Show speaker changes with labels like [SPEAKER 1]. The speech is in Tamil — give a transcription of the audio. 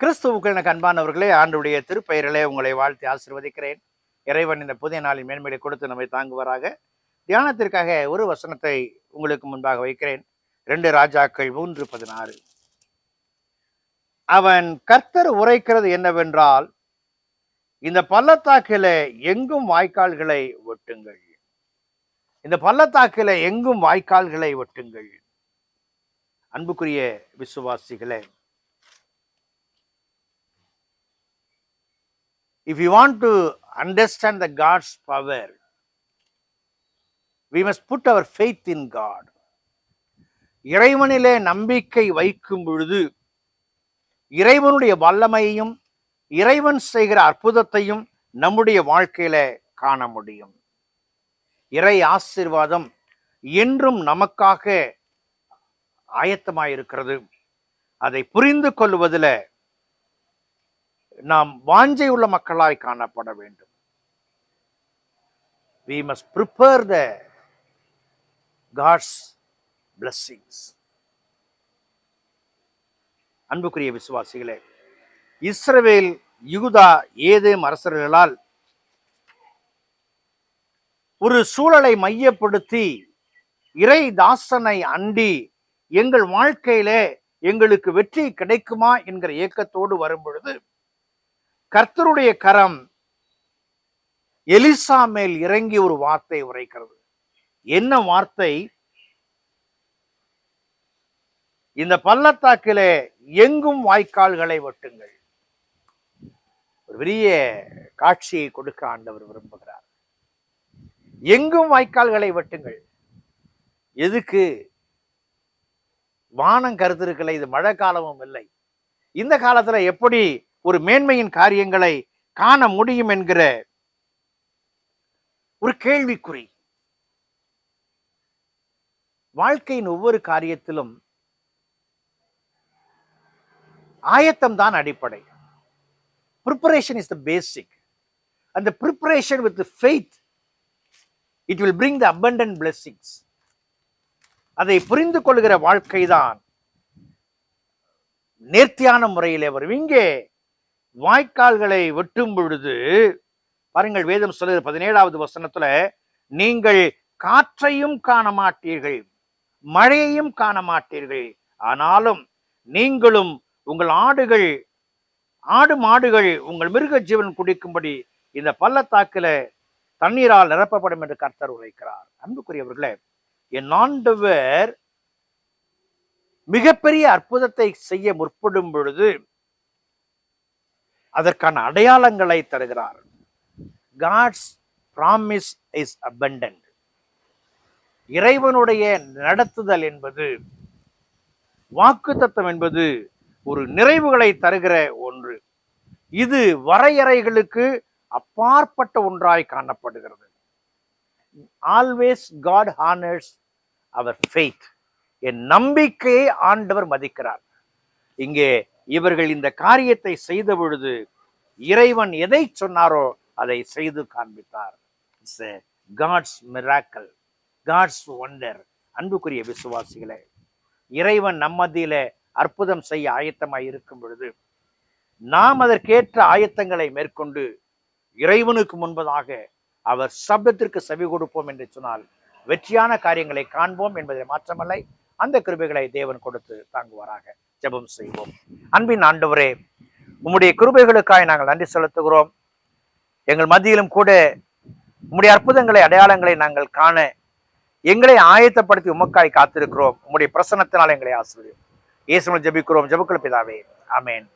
[SPEAKER 1] கிறிஸ்துவுக்குள் எனக்கு அன்பானவர்களே ஆண்டுடைய திருப்பெயரிலே உங்களை வாழ்த்தி ஆசிர்வதிக்கிறேன். இறைவன் இந்த புதிய நாளின் மேன்மையை கொடுத்து நம்மை தாங்குவராக. தியானத்திற்காக ஒரு வசனத்தை உங்களுக்கு முன்பாக வைக்கிறேன். ரெண்டு ராஜாக்கள் மூன்று பதினாறு. அவன் கர்த்தர் உரைக்கிறது என்னவென்றால் இந்த பள்ளத்தாக்கில எங்கும் வாய்க்கால்களை ஒட்டுங்கள். இந்த பள்ளத்தாக்கில எங்கும் வாய்க்கால்களை ஒட்டுங்கள். அன்புக்குரிய விசுவாசிகளே if you want to understand the God's power, we must put our faith in God. இறைவனிலே நம்பிக்கை வைக்கும் பொழுது இறைவனுடைய வல்லமையையும் இறைவன் செய்கிற அற்புதத்தையும் நம்முடைய வாழ்க்கையில காண முடியும் இறை ஆசீர்வாதம் என்றும் நமக்காக ஆயத்தமாயிருக்கிறது அதை புரிந்து கொள்வதில் நாம் வாஞ்சை உள்ள மக்களாய் காணப்பட வேண்டும். We must prepare the God's blessings அன்புக்குரிய விசுவாசிகளே இஸ்ரவேல் யூதா ஏதேம் அரசர்களால் ஒரு சூழலை மையப்படுத்தி இறை தாசனை அண்டி எங்கள் வாழ்க்கையிலே எங்களுக்கு வெற்றி கிடைக்குமா என்கிற ஏக்கத்தோடு வரும் பொழுது கர்த்தருடைய கரம் எலிசா மேல் இறங்கி ஒரு வார்த்தை உரைக்கிறது. என்ன வார்த்தை? இந்த பள்ளத்தாக்கிலே எங்கும் வாய்க்கால்களை வெட்டுங்கள். ஒரு பெரிய காட்சியை கொடுக்க ஆண்டவர் விரும்புகிறார். எங்கும் வாய்க்கால்களை வெட்டுங்கள். எதுக்கு? வானம் கருத்திருக்கலை இது மழை காலமும் இல்லை. இந்த காலத்துல எப்படி ஒரு மேன்மையின் காரியங்களை காண முடியும் என்கிற ஒரு கேள்விக்குறி. வாழ்க்கையின் ஒவ்வொரு காரியத்திலும் ஆயத்தம் தான் அடிப்படை. ப்ரிப்பரேஷன் இஸ் த பேசிக் அந்த preparation with faith it will bring the abundant blessings அதை புரிந்து கொள்கிற வாழ்க்கை தான் நேர்த்தியான முறையிலே வரும். இங்கே வாய்க்கால்களை வெட்டும் பொழுது பாருங்கள் வேதம் சொல்லுகிற பதினேழாவது வசனத்துல நீங்கள் காற்றையும் காண மாட்டீர்கள் மழையையும் காண மாட்டீர்கள் ஆனாலும் நீங்களும் உங்கள் ஆடுகள் ஆடு மாடுகள் உங்கள் மிருக ஜீவன் குடிக்கும்படி இந்த பள்ளத்தாக்கில தண்ணீரால் நிரப்பப்படும் என்று கர்த்தர் உரைக்கிறார். அன்புக்குரியவர்களே என் ஆண்டவர் மிகப்பெரிய அற்புதத்தை செய்ய முற்படும் பொழுது அதற்கான அடையாளங்களை தருகிறார். காட்ஸ் ப்ராமிஸ் இஸ் அபண்டன்ட் இறைவனுடைய நடத்துதல் என்பது வாக்குத்தத்தம் என்பது ஒரு நிறைவுகளை தருகிற ஒன்று. இது வரையறைகளுக்கு அப்பாற்பட்ட ஒன்றாய் காணப்படுகிறது. ஆல்வேஸ் காட் ஹானர்ஸ் அவர் ஃபெய்த் என் நம்பிக்கையை ஆண்டவர் மதிக்கிறார். இங்கே இவர்கள் இந்த காரியத்தை செய்த பொழுது இறைவன் எதை சொன்னாரோ அதை செய்து காண்பித்தார். It's God's miracle God's wonder அன்புக்குரிய விசுவாசிகளே இறைவன் நம்மதியில அற்புதம் செய்ய ஆயத்தமாய் இருக்கும் பொழுது நாம் அதற்கேற்ற ஆயத்தங்களை மேற்கொண்டு இறைவனுக்கு முன்பதாக அவர் சப்தத்திற்கு செவி கொடுப்போம் என்று சொன்னால் வெற்றியான காரியங்களை காண்போம் என்பதை மாற்றமில்லை. அந்த கிருபைகளை தேவன் கொடுத்து தாங்குவாராக. ஜபம் செய்வோம். அன்பின் ஆண்டவரே உம்முடைய கிருபைகளுக்காய் நாங்கள் நன்றி செலுத்துகிறோம். எங்கள் மத்தியிலும் கூட உம்முடைய அற்புதங்களை அடையாளங்களை நாங்கள் காண எங்களை ஆயத்தப்படுத்தி உமக்காய் காத்திருக்கிறோம். உம்முடைய பிரசன்னத்தினால் எங்களை ஆசிரியம் இயேசுவில் ஜபிக்கிறோம். ஜெபக்குள்ள பிதாவே. அமேன்